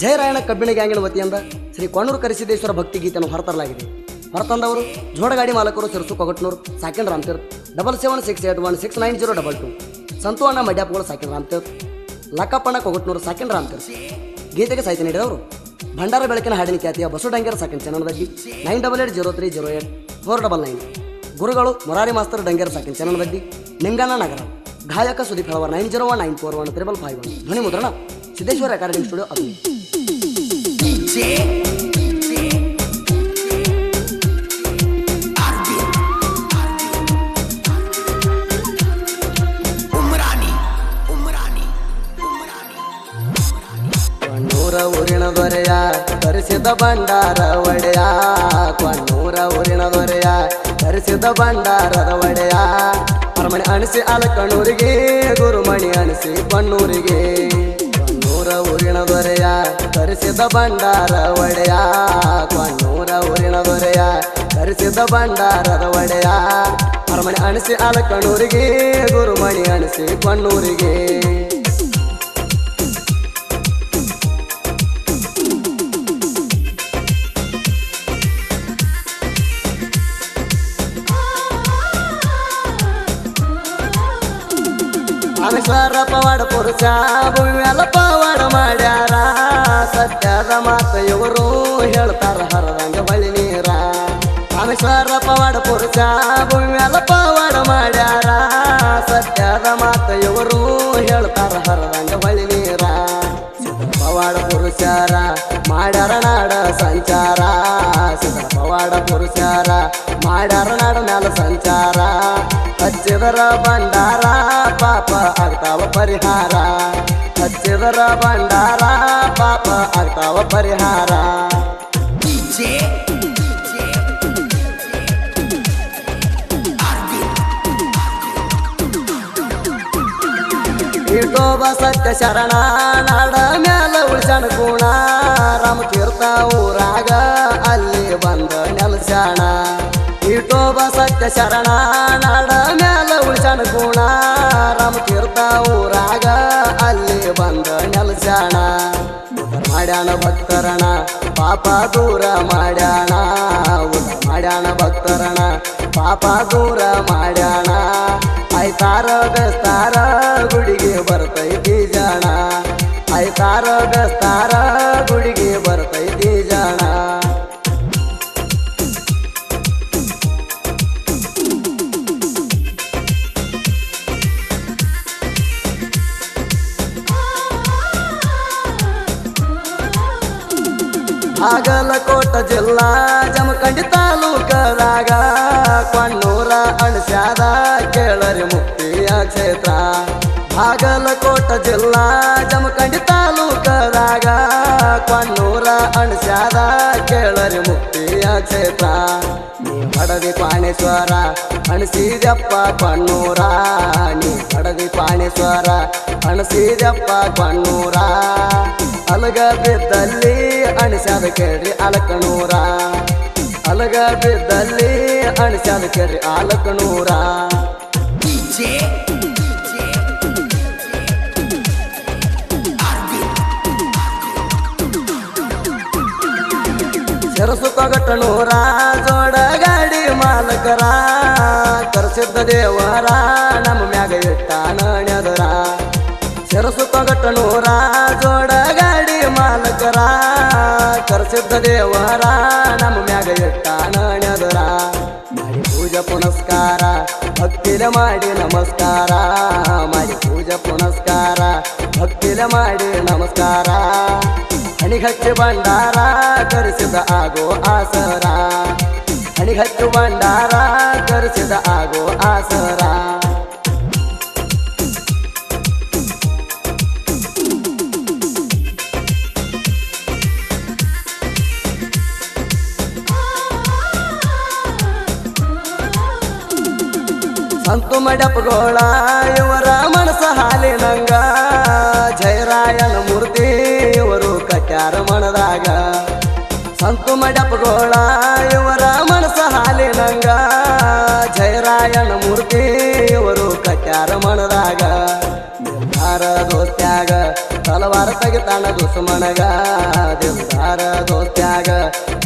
ಜಯರಾಯಣ ಕಬ್ಬಿಣ ಗ್ಯಾಂಗಿನ ವತಿಯಿಂದ ಶ್ರೀ ಕೊಣ್ಣೂರು ಕರಿಸಿದ್ದೇಶ್ವರ ಭಕ್ತಿ ಗೀತೆಯನ್ನು ಹೊರತರಲಾಗಿದೆ. ಹೊರತಂದವರು ಜೋಡಗಾಡಿ ಮಾಲಕರು ಸಿರಸು Kogatnur ಸಾಕಿನ್ Ramtirth double seven six eight one six nine zero double two Santu ಅಣ್ಣ ಮಡ್ಯಾಪಗಳು ಸಾಕಿನ್ ರಾಮ್ತೀರ್ಥ, ಲಕ್ಕಪ್ಪಣ್ಣ ಕೊಗಟ್ನೂರು ಸಾಕಿನ್ ರಾಮ್ತೀರ್ಥ. ಗೀತೆಗೆ ಸಾಹಿತ್ಯ ನೀಡಿದವರು ಭಂಡಾರ ಬೆಳಕಿನ ಹಾಡಿನ ಖ್ಯಾತಿಯ Basu Dangera ಸಾಕಿನ Channanadaddi nine double eight zero three zero eight four double nine ಗುರುಗಳು ಮುರಾರಿ ಮಾಸ್ತರ್ ಡಂಗೇರ ಸಾಕಿನ ಚನ್ನನದಡ್ಡಿ ನಿಂಗಣ್ಣ ನಗರ, ಗಾಯಕ Sudeep hour nine zero one nine four one triple five one ಧ್ವನಿ ಮುದ್ರಣ ಸಿದ್ದೇಶ್ವರ ಅಕಾಡೆಮಿ ಸ್ಟುಡಿಯೋ ಅದು. ಕೊಣ್ಣೂರ ಊರಿನ ದೊರೆಯ ತರಿಸಿದ ಭಂಡಾರ ಒಡೆಯ. ಕೊಣ್ಣೂರ ಊರಿನ ದೊರೆಯ ತರಿಸಿದ ಭಂಡಾರದ ಒಡೆಯ. ಅರಮನೆ ಅನಿಸಿ ಅಲಕಣ್ಣೂರಿಗೆ ಗುರುಮಣಿ ಅನಿಸಿ ಬಣ್ಣೂರಿಗೆ ಊರಿನ ದೊರೆಯ, ತರಿಸಿದ ಭಂಡಾರ ಒಡೆಯ, ಕೊಣ್ಣೂರ ಊರಿನ ದೊರೆಯ, ತರಿಸಿದ ಭಂಡಾರದ ಒಡೆಯ. ಅರಮನೆ ಅಣಸಿ ಅಲಕಣ್ಣೂರಿಗೆ ಗುರುಮಣಿ ಅಣಸಿ ಕೊಣ್ಣೂರಿಗೆ. ರಾಮೇಶ್ವರ ಪವಾಡ ಪುರುಷ ಭೂಮಿ ಸತ್ಯದ ಮಾತ ಇವರು ಹೇಳ್ತಾರ, ಹರದಂಗ ಬಳಿ ನೀರ. ರಾಮೇಶ್ವರ ಪವಾಡ ಪುರುಷ ಭೂಮಿಯಲ್ಲ ಪವಾಡ ಮಾಡ್ಯಾರ. ಸತ್ಯದ ಮಾತ ಇವರು ಹೇಳ್ತಾರ, ಹರದಂಗ ಬಳಿ ನೀರ. ಪವಾಡ ಪುರುಷರ ಮಾಡ್ಯಾರ ನಾಡ ಸಂಚಾರ ಸಿದ್ಧ ಪವಾಡ ಪುರುಷರ ಮಾಡ್ಯಾರ ನಾಡ ಮ್ಯಾಲ ಸಂಚಾರ. ಹಚ್ಚಿದರ ಭಂಡಾರ ಪಾಪ ಆಗ್ತಾವ ಪರಿಹಾರ. ಹಚ್ಚಿದರ ಭಂಡಾರ ಪಾಪ ಆಗ್ತಾವ ಪರಿಹಾರ. ಇಟೋಬ ಸತ್ಯ ಶರಣ ನಾಡ ರಾಮತೀರ್ಥ ಊರಾಗ ಅಲ್ಲಿ ಬಂದ ನೆಲಸ್ಯಾಣ. ಇಟೋಬ ಸತ್ಯ ಶರಣ ನಾಡ ಮ್ಯಾಲ ಉಳಿಸಣ ಗುಣ. ರಾಮತೀರ್ಥ ಊರಾಗ ಅಲ್ಲಿ ಬಂದ ನೆಲಸ್ಯಾಣ. ಮಾಡ್ಯಾಣ ಭಕ್ತರಣ, ಪಾಪ ದೂರ ಮಾಡ್ಯಾಣ. ಮಾಡ್ಯಾಣ ಭಕ್ತರಣ, ಪಾಪ ದೂರ ಮಾಡ್ಯಾಣ. ಆಯ್ತಾರ ಬೆಸ್ತಾರ ಗುಡಿಗೆ ಬರ್ತೈತಿ ಜಾಣ. ಆಯ್ತಾರ ಬೆಸ್ತಾರ ಗುಡಿಗೆ ಬರ್ತೈತಿ ಜಾಣ. ಹಾಗಲಕೋಟ ಜಿಲ್ಲಾ ಜಮಖಂಡಿ ತಾಲೂಕದಾಗ ಕೊಣ್ಣೂರ ಅಣಸ್ಯಾದ ಕೇಳರಿ ಮುಕ್ತಿಯ ಕ್ಷೇತ್ರ. ಹಾಗಲಕೋಟ ಜಿಲ್ಲಾ ಜಮಖಂಡಿ ತಾಲೂಕದಾಗ ಕೊನ್ನೂರ ಅಣಸ್ಯಾದ ಕೇಳರಿ ಮುಕ್ತಿಯ ಕ್ಷೇತ್ರ. ನೀ ಹಡದಿ ಪಾಣೇಶ್ವರ ಅಣಸಿದಪ್ಪ ಕೊನ್ನೂರ ನೀ ಹಡದಿ ಪಾಣೇಶ್ವರ ಅಣಸಿದಪ್ಪ ಕೊನ್ನೂರ ಅಲಗ ಬಿದ್ದಲ್ಲಿ ಅಣಸಾದ ಕೇಳ್ರಿ ಅಲಕನೂರ ಅಲಗ ಬಿದ್ದಲ್ಲಿ ಅಣಿಸ್ಯಾದ ಕೇಳ್ರಿ ಅಲಕನೂರ ಸರಸು ತೊಗಟನೂರ ಜೋಡ ಗಾಡಿ ಮಾಲಕರ. ಕರ್ಸಿದ್ದ ದೇವರ ನಮ್ಮ ಮ್ಯಾಗ ಇಟ್ಟ ನಣ್ಯದರ. ಸೆರಸು ತೊಗಟನೂರ ಜೋಡ ಗಾಡಿ ಮಾಲಕರ. ಕರ್ಸಿದ್ದ ದೇವರ ನಮ್ಮ ಮ್ಯಾಗ ಇಟ್ಟ ನಣ್ಯದರ. ಮಾಡಿ ಪೂಜೆ ಪುನಸ್ಕಾರ, ಭಕ್ತಿಲ ಮಾಡಿ ನಮಸ್ಕಾರ. ಮಾಡಿ ಪೂಜೆ ಪುನಸ್ಕಾರ, ಭಕ್ತಿಲ ಮಾಡಿ ನಮಸ್ಕಾರ. ಹಣಿಗಚ್ಚು ಭಂಡಾರ ಕರೆಸಿದ ಆಗೋ ಆಸರ ಹಣಿಗಚ್ಚು ಭಂಡಾರ ಕರೆಸಿದ ಆಗೋ ಆಸರ ಸಂತು ಮಡಪಗೋಳ ಇವರ ಮನಸ ಹಾಲಿನಂಗ ಜಯರಾಯನ ಮೂರ್ತಿ ಕಟ್ಯಾರ ಮನದಾಗ? ಸಂತು ಮಡಪಗೋಳ, ಇವರ ಮನಸ ಹಾಲಿನಂಗ. ಜಯರಾಯನ ಮೂರ್ತಿ ಇವರು ಕಟ್ಯಾರ ಮನದಾಗ. ನಿರ್ಧಾರ ದೋಸ್ತ್ಯಾಗ ತಲ ತಲವಾರ ತೆಗೆತಾನ ದುಸ್ಮನಗ ನಿರ್ಧಾರ ದೋಸ್ತ್ಯಾಗ,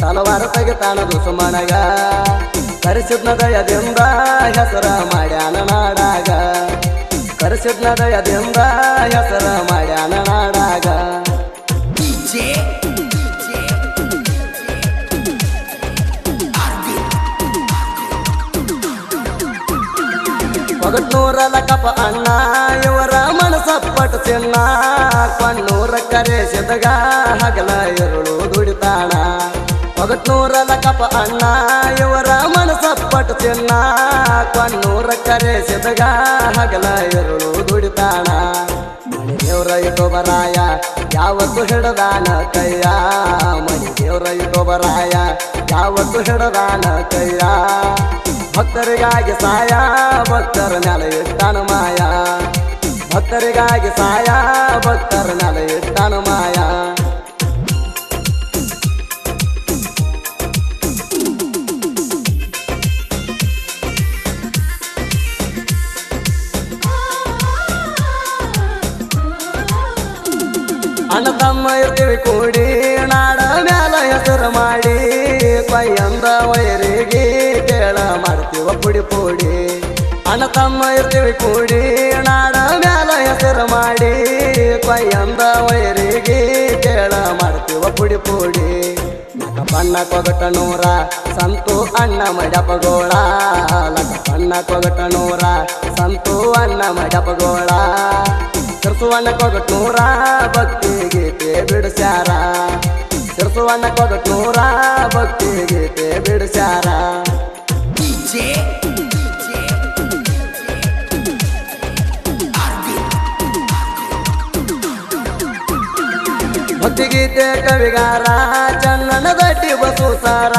ತಲವಾರ ತೆಗೆತಾನ ದುಸುಮಣಗ ಕರೆಸಿದ್ನ ದಯದಿಂದ ಹೆಸರ ಮಾಡ್ಯಾನ ನಾಡಾಗ. ಕರೆಸಿದ್ನ ದಯದಿಂದ ಹೆಸರ ಮಾಡ್ಯಾನ ನಾಡಾಗ. DJ ಒಗಟ್ನೂರ ಲಕಪ ಅಣ್ಣ ಇವರ ಮನಸಪ್ಪಟ್ಟು ಚಿನ್ನ ಕೊಣ್ಣೂರ ಕರೆಸಿದಗ ಹಗಲ ಇರುಳು ದುಡಿತಾಣ ಒಗಟ್ನೂರ ಲಕಪ ಅಣ್ಣ, ಇವರ ಮನಸಪ್ಪಟ್ಟು ಕೊನ್ನೂರ ಕರೆ ಕರೆಸಿದಗ ಹಗಲ ಇರುಳು ದುಡಿತಾಣ. ಮಣಿ ದೇವ್ರ ಯಾವತ್ತು ಹಿಡದಾನ ಕೈಯ. ಮಣಿ ದೇವ್ರ ಯಾವತ್ತು ಹಿಡದಾನ ಕೈಯ. ಭಕ್ತರಿಗಾಗಿ ಸಾಯ, ಭಕ್ತರ ನೆಲ ಇಟ್ಟಾನ ಮಾಯ ಭಕ್ತರಿಗಾಗಿ ಸಾಯ, ಭಕ್ತರ ನೆಲ ಇಟ್ಟಾನ ಮಾಯ ತಮ್ಮ ಇರ್ತೀವಿ ಕೂಡಿ, ನಾಡ ಮ್ಯಾಲ ಹೆಸರು ಮಾಡಿ. ಕೊಯ್ಯಂದ ವೈರಿಗೆ ಕೇಳ ಮಾಡ್ತೀವ ಪುಡಿ ಪುಡಿ. ಅಣ್ಣ ತಮ್ಮ ಇರ್ತೀವಿ ಕೂಡಿ, ನಾಡ ಮ್ಯಾಲ ಹೆಸರು ಮಾಡಿ. ಕೊಯ್ಯಂದ ವೈರಿಗೆ ಕೇಳ ಮಾಡ್ತೀವ ಪುಡಿ ಪುಡಿ. ಬಣ್ಣ ಕೊಗಟ ನೂರ, ಸಂತು ಅಣ್ಣ ಮಡಪಗೋಳ ಬಣ್ಣ ಕೊಗಟ ನೂರ, ಸಂತು ಅಣ್ಣ ಮಡಪಗೋಳ ಸಿರ್ಸುವಣ್ಣ ಕೊಗಟೂರ ಭಕ್ತಿ ಗೀತೆ ಬಿಡಿಸ್ಯಾರ. ಸಿರ್ಸುವಣ್ಣ ಭಕ್ತಿಗೆ ಭಕ್ತಿ ಗೀತೆ ಬಿಡಿಸ್ಯಾರ ಗೀತೆ ಕವಿಗಾರ ಚನ್ನನ ದಟ್ಟಿ ಬಸು ಸಾರ.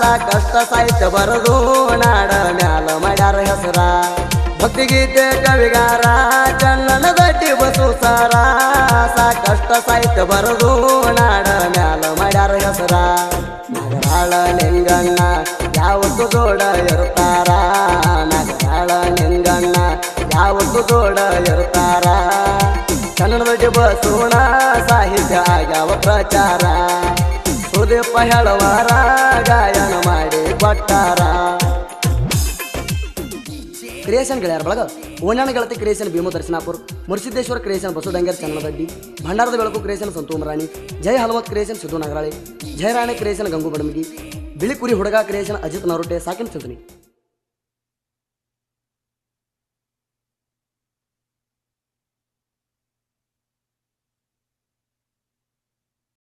ಸಾಕಷ್ಟ ಸಾಹಿತ್ಯ ಬರದು ನಾಡ ಮ್ಯಾಲ ಮಡಾರ ಹೆಸರ. ಭಕ್ತಿ ಗೀತೆ ಕವಿಗಾರ ಚನ್ನನ ದಟ್ಟಿ ಬಸು ಸಾರ ಸಾಕಷ್ಟ ಸಾಹಿತ್ಯ ಬರದು. ನಾಡ ಮ್ಯಾಲ ಮಾಡ್ಯಾರ ಹೆಸರ. ನಗರಾಳ ಲಿಂಗಣ್ಣ, ಯಾವತ್ತು ದೋಡ ಇರ್ತಾರ ನಗರಾಳ ಲಿಂಗಣ್ಣ, ಯಾವತ್ತು ದೋಡ ಇರ್ತಾರ ಕನ್ನಡದ ಬಸೋಣ ಸಾಹಿತ್ಯ ಆಗ್ಯಾವ ಪ್ರಚಾರ. ಸುದೀಪ ಹೇಳವಾರ, ಗಾಯನ ಮಾಡಿ ಕೊಟ್ಟಾರ. ಕ್ರಿಯೇಷನ್ ಗೆಳೆಯರ ಬಳಗ ಓಣ್ಯಾಣ ಗೆಳತಿ ಕ್ರಿಯೇಷನ್ ಭೀಮು ದರ್ಶನಾಪುರ್, ಮುರ್ಸಿದ್ದೇಶ್ವರ ಕ್ರಿಯೇಷನ್ ಬಸವದಂಗರ್ ಚನ್ನದಡ್ಡಿ ಭಂಡಾರದ ಬೆಳಕು creation Santomarani Jaya Halavat creation Siddu Nagarali Jayarani creation Gangu Badamagi ಬಿಳಿ ಕುರಿ ಹುಡುಗ ಕ್ರಿಯೇಷನ್ ಅಜಿತ್ ನರುಟೆ, ಸಾಕಿನ್ ಚಿಂತನಿ